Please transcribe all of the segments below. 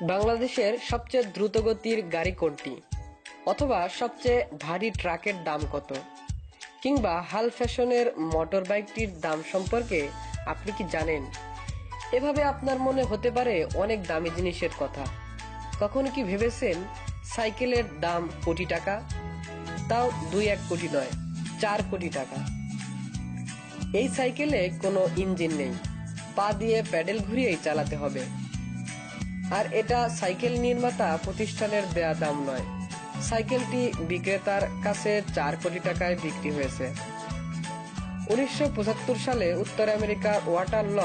বাংলাদেশের সবচেয়ে দ্রুতগতির গাড়ি কোনটি? অথবা সবচেয়ে ভারী ট্রাকের দাম কত? কিংবা হাল ফ্যাশনের মোটর বাইকটির দাম সম্পর্কে আপনি কি জানেন? এভাবে আপনার মনে হতে পারে অনেক দামি জিনিসের কথা। কখনো কি ভেবেছেন সাইকেলের দাম কোটি টাকা? তাও দুই এক কোটি নয়, চার কোটি টাকা। এই সাইকেলে কোনো ইঞ্জিন নেই। পা দিয়ে প্যাডেল ঘুরিয়েই চালাতে হবে। আর এটা সাইকেল নির্মাতা প্রতিষ্ঠানের দেয়া দাম নয়। সাইকেলটি বিক্রেতার কাছে চার কোটি টাকায় বিক্রি হয়েছে। উনিশশো পঁচাত্তর সালে উত্তর আমেরিকার ওয়াটার ল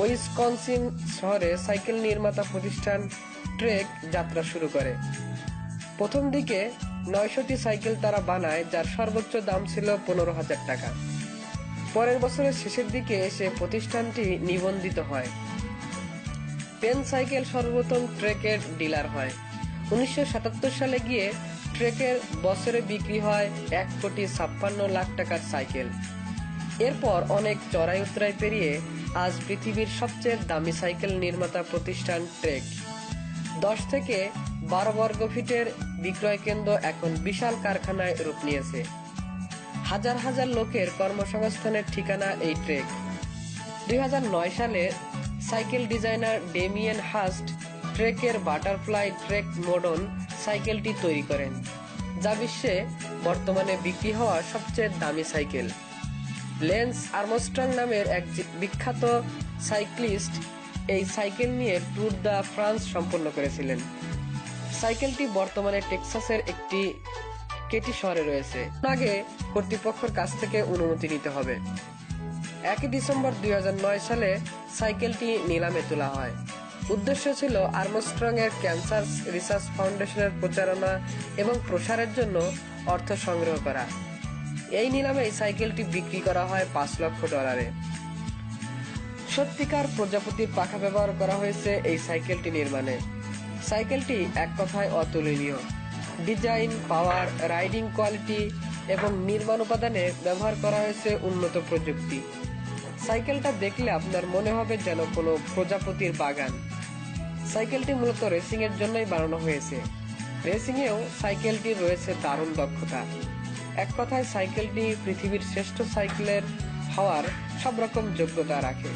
ওইসকনসিন শহরে সাইকেল নির্মাতা প্রতিষ্ঠান ট্রেক যাত্রা শুরু করে। প্রথম দিকে নয়শটি সাইকেল তারা বানায়, যার সর্বোচ্চ দাম ছিল পনেরো হাজার টাকা। পরের বছরের শেষের দিকে এসে প্রতিষ্ঠানটি নিবন্ধিত হয়। পেন সাইকেল সর্বপ্রথম ট্রেকের ডিলার হয়। উনিশশো সাতাত্তর সালে গিয়ে ট্রেকের বছরে বিক্রি হয় এক কোটি ছাপ্পান্ন লাখ টাকার সাইকেল। এরপর অনেক চড়াই উতরাই পেরিয়ে আজ পৃথিবীর সবচেয়ে দামি সাইকেল নির্মাতা প্রতিষ্ঠান ট্রেক। দশ থেকে বারো বর্গ ফিটের বিক্রয় কেন্দ্র এখন বিশাল কারখানায় রূপ নিয়েছে। হাজার হাজার লোকের কর্মসংস্থানের ঠিকানা এই ট্রেক। দুই হাজার নয় সালে সাইকেল ডিজাইনার ডেমিয়েন হাস্ট ট্রেকের বাটারফ্লাই ট্রেক মডন সাইকেলটি তৈরি করেন, যা বিশ্বে বর্তমানে বিক্রি হওয়া সবচেয়ে দামি সাইকেল। লেন্স আর্মস্ট্রং নামের এক বিখ্যাত সাইক্লিস্ট এই সাইকেল নিয়ে ট্যুর দ্য ফ্রান্স সম্পন্ন করেছিলেন। সাইকেলটি বর্তমানে টেক্সাসের একটি কেটি শহরে রয়েছে। আগে কর্তৃপক্ষের কাছ থেকে অনুমতি নিতে হবে। একই ডিসেম্বর দু হাজার নয় সালে সাইকেলটি নিলামে তোলা হয়। উদ্দেশ্য ছিল আর্মস্ট্রং এর ক্যান্সার রিসার্চ ফাউন্ডেশনের প্রচারণা এবং প্রসারের জন্য অর্থ সংগ্রহ করা। এই নিলামে সাইকেলটি বিক্রি করা হয় পাঁচ লক্ষ ডলারে। সত্যিকার প্রজাপতির পাখা ব্যবহার করা হয়েছে এই সাইকেলটি নির্মাণে। সাইকেলটি এক কথায় অতুলনীয়। ডিজাইন, পাওয়ার, রাইডিং কোয়ালিটি এবং নির্মাণ উপাদানে ব্যবহার করা হয়েছে উন্নত প্রযুক্তি। সাইকেলটা দেখলে আপনার মনে হবে যেন কোনো প্রজাপতির বাগান। সাইকেলটি মূলত রেসিং এর জন্যই বানানো হয়েছে। রেসিং এও সাইকেলটির রয়েছে দারুণ দক্ষতা। এক কথায়, সাইকেলটি পৃথিবীর শ্রেষ্ঠ সাইকেলের হওয়ার সব রকম যোগ্যতা রাখে।